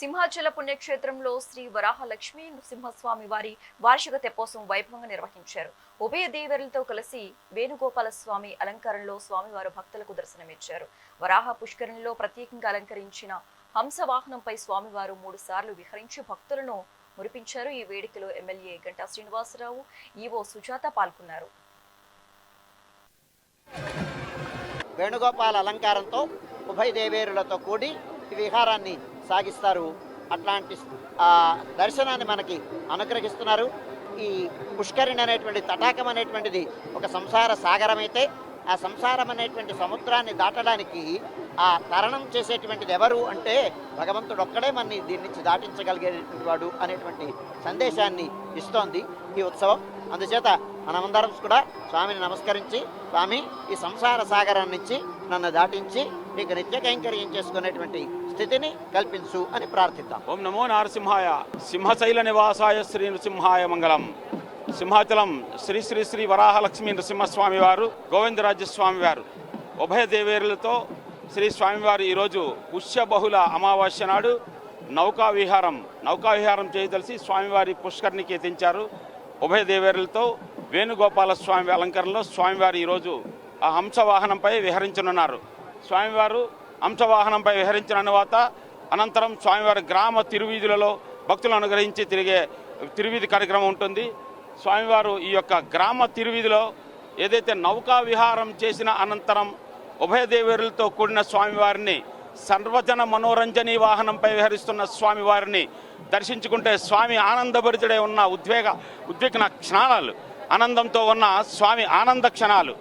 సింహాచల పుణ్యక్షేత్రంలో శ్రీ వరాహలక్ష్మి నృసింహస్వామి వారి వార్షిక తెప్పోత్సవం వైభవంగా నిర్వహించారు. ఉభయ దేవరులతో కలిసి వేణుగోపాల స్వామి అలంకారంలో స్వామివారు భక్తులకు దర్శనమిచ్చారు. వరాహ పుష్కరంలో ప్రత్యేకంగా అలంకరించిన హంసవాహనంపై స్వామివారు మూడు సార్లు విహరించి భక్తులను మురిపించారు. ఈ వేడుకలో ఎమ్మెల్యే గంటా శ్రీనివాసరావు ఈవో సుజాత పాల్గొన్నారు. వేణుగోపాల అలంకారంతో ఉభయ దేవేరులతో కూడి ఈ విహారాన్ని సాగిస్తారు అట్లాంటి ఆ, దర్శనాన్ని మనకి అనుగ్రహిస్తున్నారు. ఈ పుష్కరిణి అనేటువంటి తటాకం అనేటువంటిది ఒక సంసార సాగరం అయితే ఆ సంసారం అనేటువంటి సముద్రాన్ని దాటడానికి ఆ తరణం చేసేటువంటిది ఎవరు అంటే భగవంతుడు ఒక్కడే మనని దీని నుంచి దాటించగలిగేటువంటి వాడు అనేటువంటి సందేశాన్ని ఇస్తోంది ఈ ఉత్సవం. అందుచేత మనమందరం కూడా స్వామిని నమస్కరించి స్వామి ఈ సంసార సాగరం నుంచి నన్ను దాటించి నీకు నిత్య కైంకర్యం చేసుకునేటువంటి స్థితిని కల్పించు అని ప్రార్థిద్దాం. ఓం నమో నారసింహాయ సింహశైల నివాసాయ శ్రీ నృసింహాయ మంగళం. సింహాచలం శ్రీ శ్రీ శ్రీ వరాహలక్ష్మి నృసింహస్వామి వారు గోవిందరాజస్వామి వారు. ఉభయ దేవేరులతో శ్రీ స్వామివారు ఈరోజు పుష్య బహుళ అమావాస్య నాడు నౌకా విహారం నౌకా విహారం చేయదలిసి స్వామివారి పుష్కర్నికి ఎత్తించారు ఉభయ దేవేరులతో వేణుగోపాల స్వామి అలంకరణలో స్వామివారు ఈరోజు ఆ హంసవాహనంపై విహరించనున్నారు. స్వామివారు హంసవాహనంపై విహరించిన తర్వాత అనంతరం స్వామివారి గ్రామ తిరువీధులలో భక్తులను అనుగ్రహించి తిరిగే తిరువీధి కార్యక్రమం ఉంటుంది. స్వామివారు ఈ యొక్క గ్రామ తిరువీధిలో ఏదైతే నౌకా విహారం చేసిన అనంతరం ఉభయదేవేరులతో కూడిన స్వామివారిని సర్వజన మనోరంజనీ వాహనంపై విహరిస్తున్న స్వామివారిని దర్శించుకుంటే స్వామి ఆనందభరితుడే ఉన్న ఉద్వేగ ఉద్విగ్న క్షణాలు ఆనందంతో ఉన్న స్వామి ఆనంద క్షణాలు